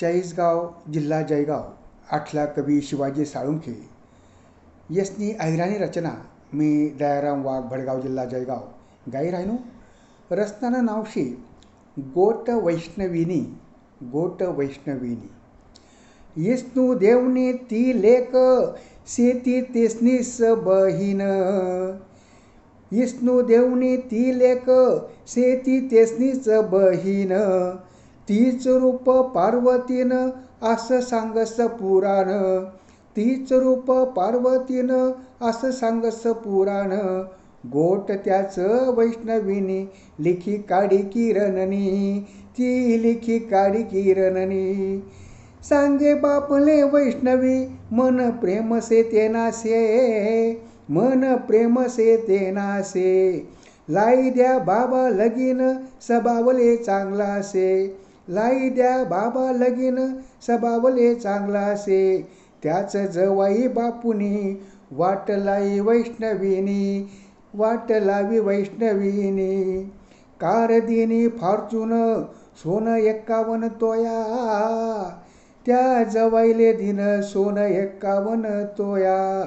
चाळीसगाव जिल्हा जळगाव आठला कवी शिवाजी साळुंखे. यसनी अहिराणी रचना मी दयाराम वाघ भडगाव जिल्हा जळगाव. गाई राहिनो? रचनानं नावशी गोट वैष्णविनी गोट वैष्णविनी. येसनू देवने ती लेक शेती तेसनी स बहीण विष्णू देवनी ती लेक शेती तेसनीच बहीण तीच रूप पार्वतीनं असं सांगस पुराण. तीच रूप पार्वतीनं असं सांगस पुराण. गोट त्याच वैष्णवीनी लिखी काडी किरणनी. ती लिखी काडी किरणनी. सांगे बापले वैष्णवी मन प्रेम से तेनासे मन प्रेम से तेनासे लाई द्या बाबा लगीन सबावले चांगला से लाई द्या बाबा लगीन सबावले चांगला से. त्याच जवाई बापुनी वाट लाई वैष्णवीनी वाट लावी वैष्णवीनी. कारदिनी फार्चून सोनं एक्कावन तोया. त्या जवाईले दिन सोनं एक्कावन तोया.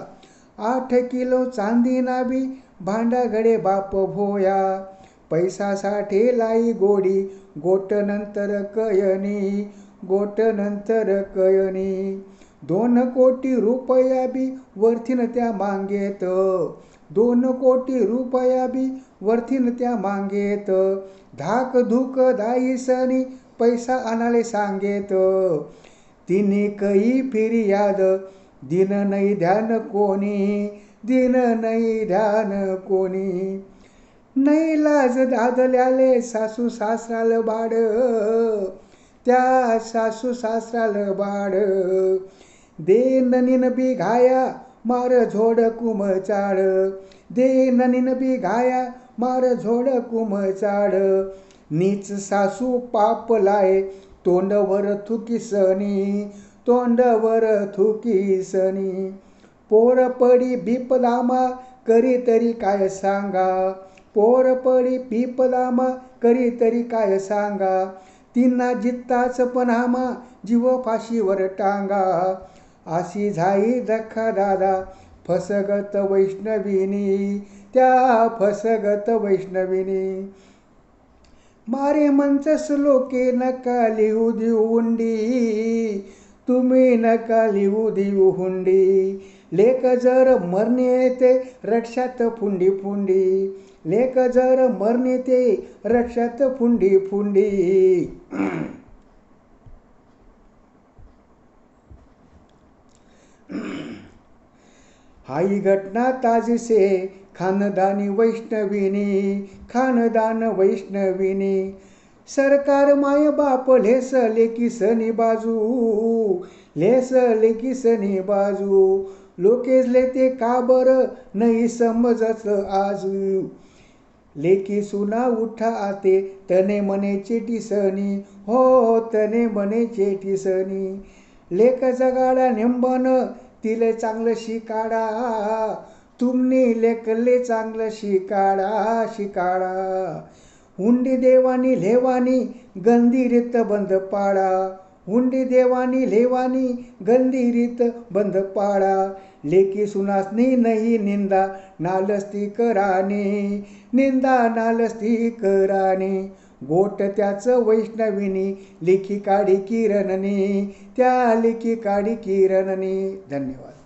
आठ किलो चांदी नाबी भांडागडे बाप भोया. पैसासाठी लाई गोडी गोट नंतर कयनी गोट नंतर कयनी. दोन कोटी रुपया बी वरतीन त्या मागेत दोन कोटी रुपया बी वरतीन त्या मागेत. धाक धुक दाईसनी पैसा आणाले सांगेत. तिने कई फिर्याद दिन नाही ध्यान कोणी दिन नाही ध्यान कोणी. नाही लाज दादल्याले सासू सासराल बाड त्या सासू सासराल बाड दे ननीन बी घाया मार झोड कुमचाड दे ननीन बी घाया मार झोड कुमचाड नीच सासू पाप लाय तोंडवर थुकीसनी तोंडवर थुकीसनी पोर पडी बिपदामा करी तरी काय सांगा? पोर पडी बिपदामा करी तरी काय सांगा? तिन्ना जित्ताच पणामा जीव फाशीवर टांगा. अशी झाई दखा दादा फसगत वैष्णविनी. त्या फसगत वैष्णविनी. मारे मंच श्लोके नका लिहू देऊ हुंडी. तुम्ही नका लिहू देऊ हुंडी. लेख जर मरणे येते रक्षात फुंडी फुंडी. लेक जर मरणे ते रक्षात फुंडी फुंडी. हाई घटना ताजीसे खानदानी वैष्णविनी खानदान वैष्णविनी. सरकार माय बाप लेस लेकीसनी बाजू लेस लेकीसनी बाजू. लोकेसले ते का बरं नाही समजत आजू. लेकी सुना उठा आते तने मने चेटीसनी हो, हो तने मने चेटीसनी लेख जगाडा निंबन तिले चांगलं शिकाडा. तुम्ही लेकले चांगलं शिकाडा शिकाडा. हुंडी देवानी लेवानी गंधीरीत बंद पाडा. हुंडी देवानी लेवानी गंदी रीत बंद पाडा. लेकी सुनासनी नाही निंदा नालस्ती कराने निंदा नालस्ती कराने गोट त्याचं वैष्णविनी लिखी काढी किरणनी. त्या लिखी काढी किरणनी. धन्यवाद.